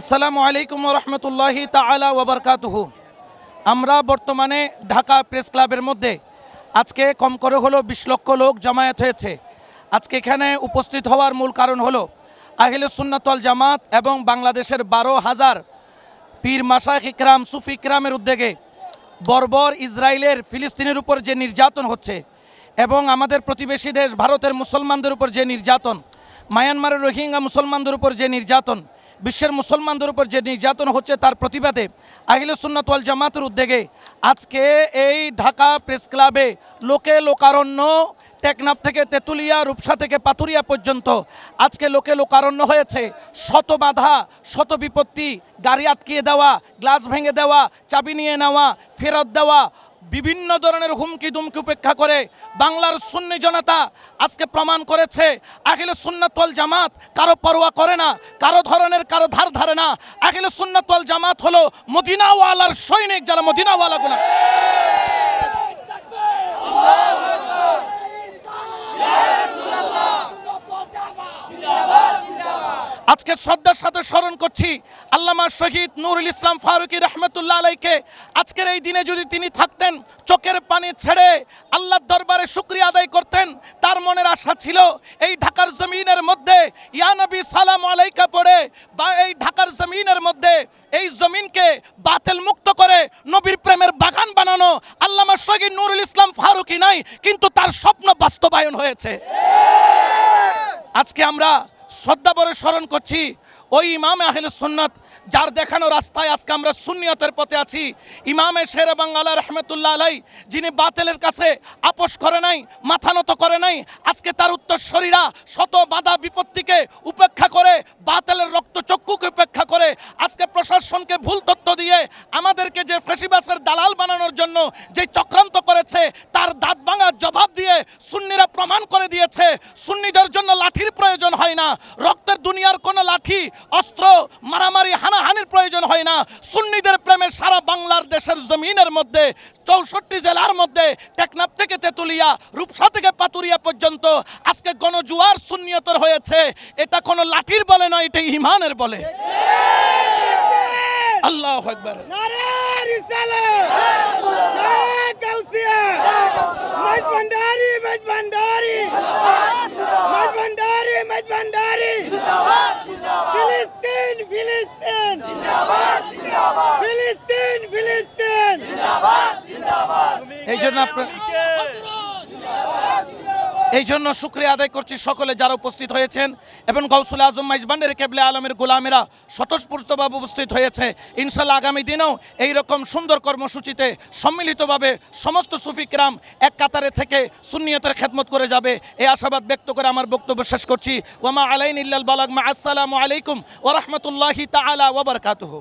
আসসালামু আলাইকুম রহমতুল্লাহি তালা ওবরকাতুহু আমরা বর্তমানে ঢাকা প্রেস ক্লাবের মধ্যে আজকে কম করে হলো বিশ লক্ষ লোক জমায়েত হয়েছে। আজকে এখানে উপস্থিত হওয়ার মূল কারণ হলো আহিলে সুন্নাতল জামাত এবং বাংলাদেশের বারো হাজার পীর মাসাক ইকরাম, সুফি ইকরামের উদ্যোগে বর্বর ইসরায়েলের ফিলিস্তিনের উপর যে নির্যাতন হচ্ছে এবং আমাদের প্রতিবেশী দেশ ভারতের মুসলমানদের উপর যে নির্যাতন, মায়ানমারের রোহিঙ্গা মুসলমানদের উপর যে নির্যাতন বিশ্বের মুসলমানদের উপর যে নির্যাতন হচ্ছে তার প্রতিবাদে আহিলে সুন্নাতওয়াল জামাতের উদ্যোগে আজকে এই ঢাকা প্রেস ক্লাবে লোকে লোকারণ্য টেকনাফ থেকে তেঁতুলিয়া, রূপসা থেকে পাতুরিয়া পর্যন্ত আজকে লোকে লোকারণ্য হয়েছে। শত বাধা, শত বিপত্তি, গাড়ি আটকিয়ে দেওয়া, গ্লাস ভেঙে দেওয়া, চাবি নিয়ে নেওয়া, ফেরত দেওয়া বিভিন্ন ধরনের হুমকি দুমকি উপেক্ষা করে বাংলার সুন্নি জনতা আজকে প্রমাণ করেছে আখিল সুন্নাতল জামাত কারও পরোয়া করে না, কারও ধরনের, কারও ধার ধারে না। আখিল সুন্নাতল জামাত হলো মদিনাওয়ালার সৈনিক যারা মদিনাওয়ালাগুলো আজকে শ্রদ্ধার সাথে স্মরণ করছি আল্লামা শহীদ নুরুল ইসলাম ফারুকি রহমতুল্লাহ আলাইকে। আজকের এই দিনে যদি তিনি থাকতেন, চোখের পানি ছেড়ে আল্লাহর দরবারে শুক্রিয়া আদায় করতেন, তার মনের আশা ছিল এই ঢাকার জমিনের মধ্যে ইয়ানবী সালাম আলাইকা পড়ে, বা এই ঢাকার জমিনের মধ্যে এই জমিনকে বাতেল মুক্ত করে নবীর প্রেমের বাগান বানানো আল্লামা শহীদ নুরুল ইসলাম ফারুকি নাই, কিন্তু তার স্বপ্ন বাস্তবায়ন হয়েছে। আজকে আমরা শ্রদ্ধা ভরে স্মরণ করছি। ওই ইমামে আহলে সুন্নত যার দেখানো রাস্তায় আজকে আমরা সুন্নিয়তের পথে আছি, ইমামে শের বাঙ্গালা রহমতুল্লাহ আলাই, যিনি বাতেলের কাছে আপোষ করে নাই, মাথা নত করে নাই, আজকে তার উত্তরস্বরীরা শত বাধা বিপত্তিকে উপেক্ষা করে, বাতেলের রক্তচক্ষুকে উপেক্ষা করে, আজকে প্রশাসনকে ভুল তথ্য দিয়ে আমাদেরকে যে ফেসিবাসের দালাল বানানোর জন্য যে চক্রান্ত করেছে, তার দাঁত ভাঙার জবাব দিয়ে সুন্নিরা প্রমাণ করে দিয়েছে, সুন্নিদের জন্য লাঠির প্রয়োজন হয় না, রক্তের দুনিয়ার কোনো লাঠি অস্ত্র মারামারি হানাহানির প্রয়োজন হয় না। সুন্নিদের প্রেমে সারা বাংলার দেশের জমিনের মধ্যে চৌষট্টি জেলার মধ্যে টেকনাফ থেকে তেতুলিয়া রূপসা থেকে পাতুরিয়া পর্যন্ত আজকে গণজুয়ার সুন্নিয়তর হয়েছে। এটা কোনো লাঠির বলে নয় এটা ইমানের বলে। আল্লাহ একবার এই জন্য এই জন্য শুক্রিয়া আদায় করছি সকলে যারা উপস্থিত হয়েছেন এবং গৌসুল আজম মাইজবান্ডের কেবলে আলমের গোলামেরা স্বতঃস্ফূর্তভাবে উপস্থিত হয়েছে। ইনশাল্লাহ আগামী দিনেও এই রকম সুন্দর কর্মসূচিতে সম্মিলিতভাবে সমস্ত সুফিকরাম এক কাতারে থেকে সুন্নিয়তের খেদমত করে যাবে। এই আশাবাদ ব্যক্ত করে আমার বক্তব্য শেষ করছি। ওমা আলাইন ইল্লাল বালাগ, মা আসসালামু আলাইকুম ওরহমতুল্লাহি তাআলা ওয়া বারাকাতুহু।